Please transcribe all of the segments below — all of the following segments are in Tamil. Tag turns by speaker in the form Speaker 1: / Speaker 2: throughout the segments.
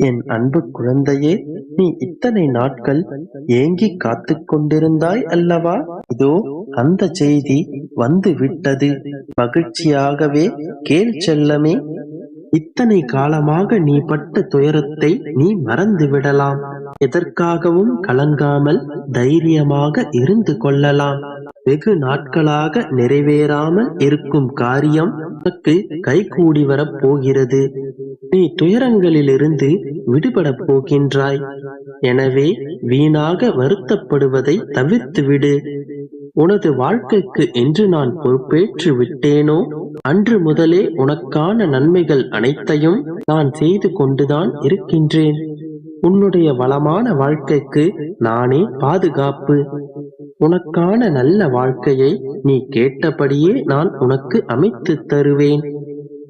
Speaker 1: என் அன்பு குழந்தையே நீ இத்தனை நாட்கள் ஏங்கிக் காத்து கொண்டிருந்தாய் அல்லவா? இதோ அந்த செய்தி வந்து விட்டது மகிழ்ச்சியாகவே கேள் செல்லமே இத்தனை காலமாக நீ பட்ட துயரத்தை நீ மறந்து விடலாம். எதற்காகவும் கலங்காமல் தைரியமாக இருந்து கொள்ளலாம். வெகு நாட்களாக நிறைவேறாமல் இருக்கும் காரியம் உனக்கு கைகூடி வரப் போகிறது. நீ துயரங்களிலிருந்து விடுபடப் போகின்றாய். எனவே வீணாக வருத்தப்படுவதை தவிர்த்துவிடு. உனது வாழ்க்கைக்கு என்று நான் பொறுப்பேற்று விட்டேனோ? அன்று முதலே உனக்கான நன்மைகள் அனைத்தையும் நான் செய்து கொண்டுதான் இருக்கின்றேன். உன்னுடைய வளமான வாழ்க்கைக்கு நானே பாதுகாப்பு. உனக்கான நல்ல வாழ்க்கையை நீ கேட்டபடியே நான் உனக்கு அமைத்து தருவேன்.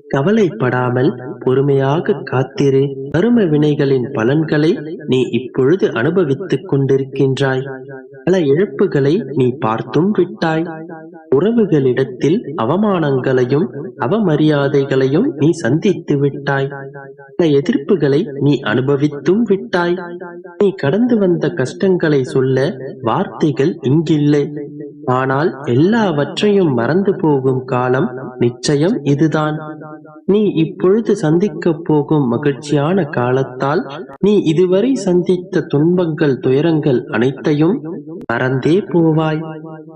Speaker 1: கவலைப்படாமல் பொறுமையாக காத்திரு. கரும வினைகளின் பலன்களை நீ இப்பொழுது அனுபவித்துக் கொண்டிருக்கின்றாய். பல இழப்புகளை நீ பார்த்தும் விட்டாய். உறவுகளிடத்தில் அவமானங்களையும் அவமரியாதைகளையும் நீ சந்தித்து விட்டாய். பல எதிர்ப்புகளை நீ அனுபவித்தும் விட்டாய். நீ கடந்து வந்த கஷ்டங்களை சொல்ல வார்த்தைகள் இங்கில்லை. ஆனால் எல்லாவற்றையும் மறந்து போகும் காலம் நிச்சயம் இதுதான். நீ இப்பொழுது சந்திக்கப் போகும் மகிழ்ச்சியான காலத்தால் நீ இதுவரை சந்தித்த துன்பங்கள் துயரங்கள் அனைத்தையும் மறந்தே போவாய்.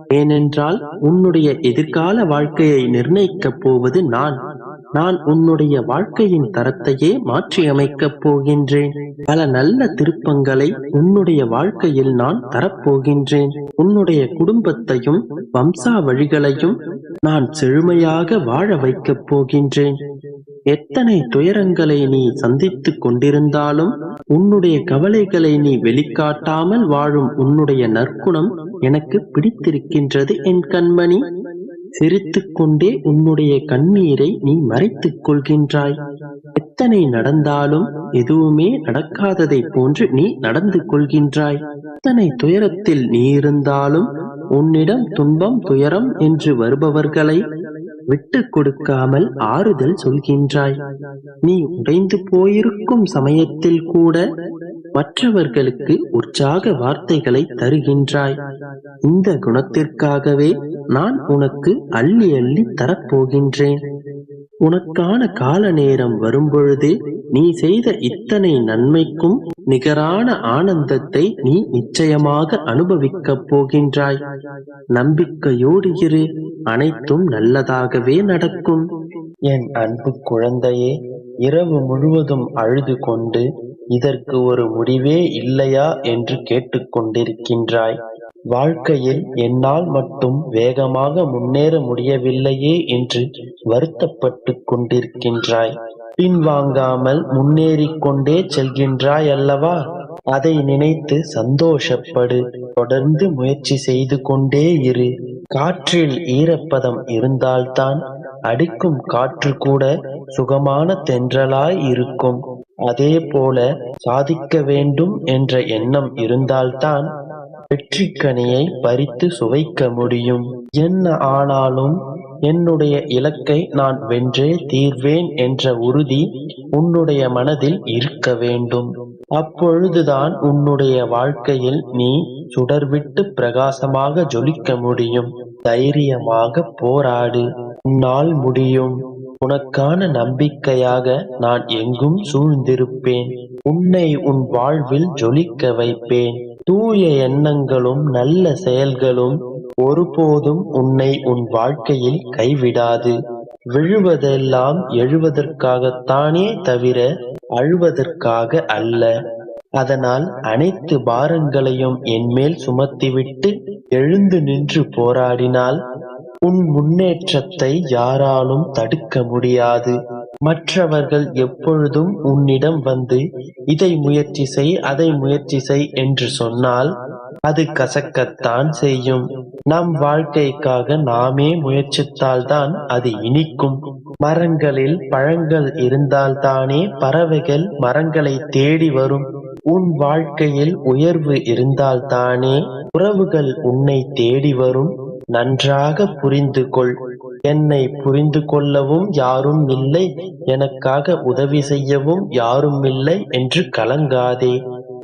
Speaker 1: ஏனென்றால் உன்னுடைய எதிர்கால வாழ்க்கையை நிர்ணயிக்கப் போவது நான். நான் உன்னுடைய வாழ்க்கையின் தரத்தையே மாற்றியமைக்கப் போகின்றேன். பல நல்ல திருப்பங்களை உன்னுடைய வாழ்க்கையில் நான் தரப்போகின்றேன். உன்னுடைய குடும்பத்தையும் வம்சாவழிகளையும் நான் செழுமையாக வாழ வைக்கப் போகின்றேன். எத்தனை துயரங்களை நீ சந்தித்துக் கொண்டிருந்தாலும் உன்னுடைய கவலைகளை நீ வெளிக்காட்டாமல் வாழும் உன்னுடைய நற்குணம் எனக்கு பிடித்திருக்கின்றது என் கண்மணி. சிரித்துக்கொண்டே உன்னுடைய கண்ணீரை நீ மறைத்துக் கொள்கின்றாய். எத்தனை நடந்தாலும் எதுவுமே நடக்காததை போன்று நீ நடந்து கொள்கின்றாய். எத்தனை துயரத்தில் நீ இருந்தாலும் உன்னிடம் துன்பம் துயரம் என்று வருபவர்களை விட்டு கொடுக்காமல் ஆறுதல் சொல்கின்றாய். நீ உடைந்து போயிருக்கும் சமயத்தில் கூட மற்றவர்களுக்கு உற்சாக வார்த்தைகளை தருகின்றாய். இந்த குணத்திற்காகவே நான் உனக்கு அள்ளி அள்ளி தரப்போகின்றேன். உனக்கான கால நேரம் வரும்பொழுது நீ செய்த இத்தனை நன்மைக்கும் நிகரான ஆனந்தத்தை நீ நிச்சயமாக அனுபவிக்கப் போகின்றாய். நம்பிக்கையோடு இரு. அனைத்தும் நல்லதாகவே நடக்கும். என் அன்பு குழந்தையே இரவு முழுவதும் அழுது கொண்டு இதற்கு ஒரு முடிவே இல்லையா? என்று கேட்டுக்கொண்டிருக்கின்றாய் வாழ்க்கையில் என்னால் மட்டும் வேகமாக முன்னேற முடியவில்லையே என்று வருத்தப்பட்டுக் கொண்டிருக்கின்றாய். பின்வாங்காமல் முன்னேறிக் கொண்டே செல்கின்றாய் அல்லவா? அதை நினைத்து சந்தோஷப்படு. தொடர்ந்து முயற்சி செய்து கொண்டே இரு. காற்றில் ஈரப்பதம் இருந்தால்தான் அடிக்கும் காற்று கூட சுகமான தென்றலாய் இருக்கும். அதே போல சாதிக்க வேண்டும் என்ற எண்ணம் இருந்தால்தான் வெற்றிக்கனியை பறித்து சுவைக்க முடியும். என்ன ஆனாலும் என்னுடைய இலக்கை நான் வென்றே தீர்வேன் என்ற உறுதி உன்னுடைய மனதில் இருக்க வேண்டும். அப்பொழுதுதான் உன்னுடைய வாழ்க்கையில் நீ சுடர்விட்டு பிரகாசமாக ஜொலிக்க முடியும். தைரியமாக போராடு. உன்னால் முடியும். உனக்கான நம்பிக்கையாக நான் எங்கும் சூழ்ந்திருப்பேன். உன்னை உன் வாழ்வில் ஜொலிக்க வைப்பேன். தூய எண்ணங்களும் நல்ல செயல்களும் ஒருபோதும் உன்னை உன் வாழ்க்கையில் கைவிடாது. விழுவதெல்லாம் எழுவதற்காகத்தானே தவிர அழுவதற்காக அல்ல. அதனால் அனைத்து பாரங்களையும் என்மேல் சுமத்திவிட்டு எழுந்து நின்று போராடினால் உன் முன்னேற்றத்தை யாராலும் தடுக்க முடியாது. மற்றவர்கள் எப்பொழுதும் உன்னிடம் வந்து இதை முயற்சி செய் அதை முயற்சி செய் என்று சொன்னால் அது கசக்கத்தான் செய்யும். நம் வாழ்க்கைக்காக நாமே முயற்சித்தால்தான் அது இனிக்கும். மரங்களில் பழங்கள் இருந்தால்தானே பறவைகள் மரங்களை தேடி வரும். உன் வாழ்க்கையில் உயர்வு இருந்தால்தானே உறவுகள் உன்னை தேடி வரும். நன்றாக புரிந்து கொள் என்னை புரிந்து கொள்ளவும் யாரும் இல்லை. எனக்காக உதவி செய்யவும் யாரும் இல்லை என்று கலங்காதே.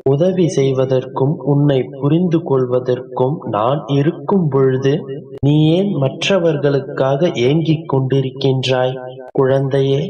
Speaker 1: உதவி செய்வதற்கும் உன்னை புரிந்து கொள்வதற்கும் நான் இருக்கும் பொழுது நீ ஏன் மற்றவர்களுக்காக ஏங்கிக் கொண்டிருக்கின்றாய்? குழந்தையே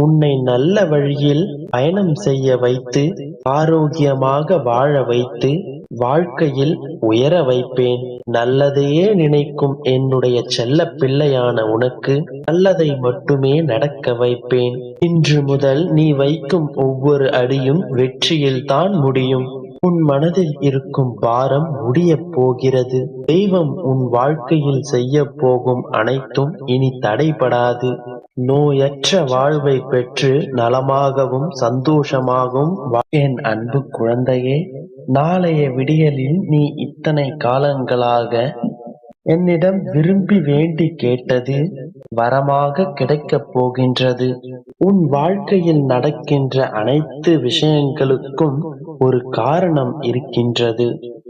Speaker 1: உன்னை நல்ல வழியில் பயணம் செய்ய வைத்து ஆரோக்கியமாக வாழ வைத்து வாழ்க்கையில் உயர வைப்பேன். நல்லதையே நினைக்கும் என்னுடைய செல்ல பிள்ளையான உனக்கு நல்லதை மட்டுமே நடக்க வைப்பேன். இன்று முதல் நீ வைக்கும் ஒவ்வொரு அடியும் வெற்றியில் தான் முடியும். உன் மனதில் இருக்கும் பாரம் முடியப் போகிறது. தெய்வம் உன் வாழ்க்கையில் செய்ய போகும் அனைத்தும் இனி தடைபடாது. நோயற்ற வாழ்வை பெற்று நலமாகவும் சந்தோஷமாகவும் என் அன்பு குழந்தையே நாளைய விடியலில் நீ இத்தனை காலங்களாக என்னிடம் விரும்பி வேண்டி கேட்டது வரமாக கிடைக்கப் போகின்றது. உன் வாழ்க்கையில் நடக்கின்ற அனைத்து விஷயங்களுக்கும் ஒரு காரணம் இருக்கின்றது.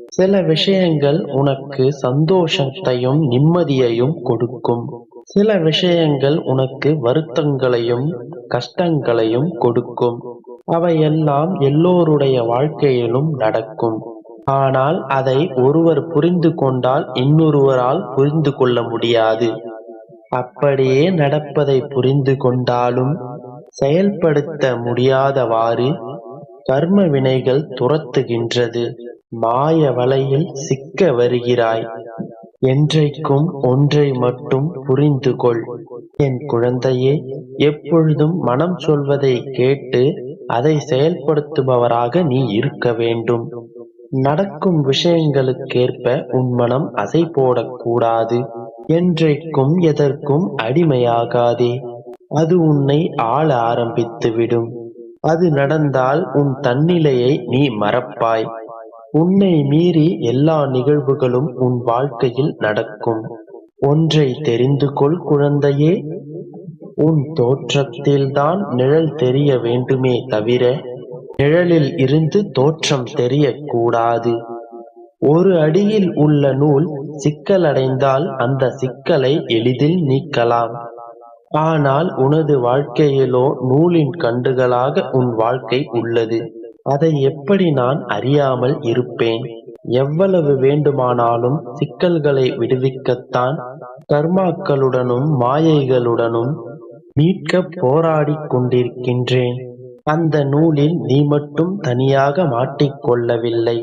Speaker 1: சில விஷயங்கள் உனக்கு சந்தோஷத்தையும் நிம்மதியையும் கொடுக்கும். சில விஷயங்கள் உனக்கு வருத்தங்களையும் கஷ்டங்களையும் கொடுக்கும். அவையெல்லாம் எல்லோருடைய வாழ்க்கையிலும் நடக்கும். ஆனால் அதை ஒருவர் புரிந்து கொண்டால் இன்னொருவரால் புரிந்து கொள்ள முடியாது. அப்படியே நடப்பதை புரிந்து கொண்டாலும் செயல்படுத்த முடியாதவாறு கர்ம வினைகள் துரத்துகின்றது. மாய வலையில் சிக்க வருகிறாய். என்றைக்கும் ஒன்றை மட்டும் புரிந்து கொள் என் குழந்தையே எப்பொழுதும் மனம் சொல்வதை கேட்டு அதை செயல்படுத்துபவராக நீ இருக்க வேண்டும். நடக்கும் விஷயங்களுக்கேற்ப உன் மனம் அசை போடக்கூடாது. என்றைக்கும் எதற்கும் அடிமையாகாதே. அது உன்னை ஆள ஆரம்பித்துவிடும். அது நடந்தால் உன் தன்னிலையை நீ மறப்பாய். உன்னை மீறி எல்லா நிகழ்வுகளும் உன் வாழ்க்கையில் நடக்கும். ஒன்றை தெரிந்து கொள் குழந்தையே. உன் தோற்றத்தில்தான் நிழல் தெரிய வேண்டுமே தவிர நிழலில் இருந்து தோற்றம் தெரியக்கூடாது. ஒரு அடியில் உள்ள நூல் சிக்கலடைந்தால் அந்த சிக்கலை எளிதில் நீக்கலாம். ஆனால் உனது வாழ்க்கையிலோ நூலின் கண்டுகளாக உன் வாழ்க்கை உள்ளது. அதை எப்படி நான் அறியாமல் இருப்பேன்? எவ்வளவு வேண்டுமானாலும் சிக்கல்களை விடுவிக்கத்தான் கர்மாக்களுடனும் மாயைகளுடனும் மீட்க போராடிக் கொண்டிருக்கின்றேன். அந்த நூலில் நீ மட்டும் தனியாக மாட்டிக்கொள்ளவில்லை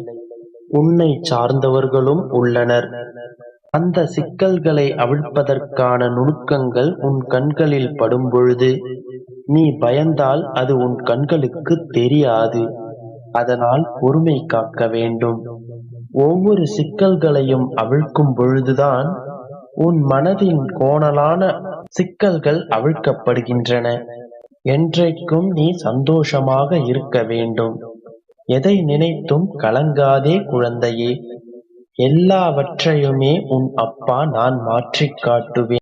Speaker 1: உன்னை சார்ந்தவர்களும் உள்ளனர். அந்த சிக்கல்களை அவிழ்ப்பதற்கான நுணுக்கங்கள் உன் கண்களில் படும்பொழுது நீ பயந்தால் அது உன் கண்களுக்கு தெரியாது. அதனால் பொறுமை காக்க வேண்டும். ஒவ்வொரு சிக்கல்களையும் அவிழ்க்கும் பொழுதுதான் உன் மனதின் கோணலான சிக்கல்கள் அவிழ்க்கப்படுகின்றன. என்றைக்கும் நீ சந்தோஷமாக இருக்க வேண்டும். எதை நினைத்தும் கலங்காதே குழந்தையே. எல்லாவற்றையுமே உன் அப்பா நான் மாற்றிக் காட்டுவேன்.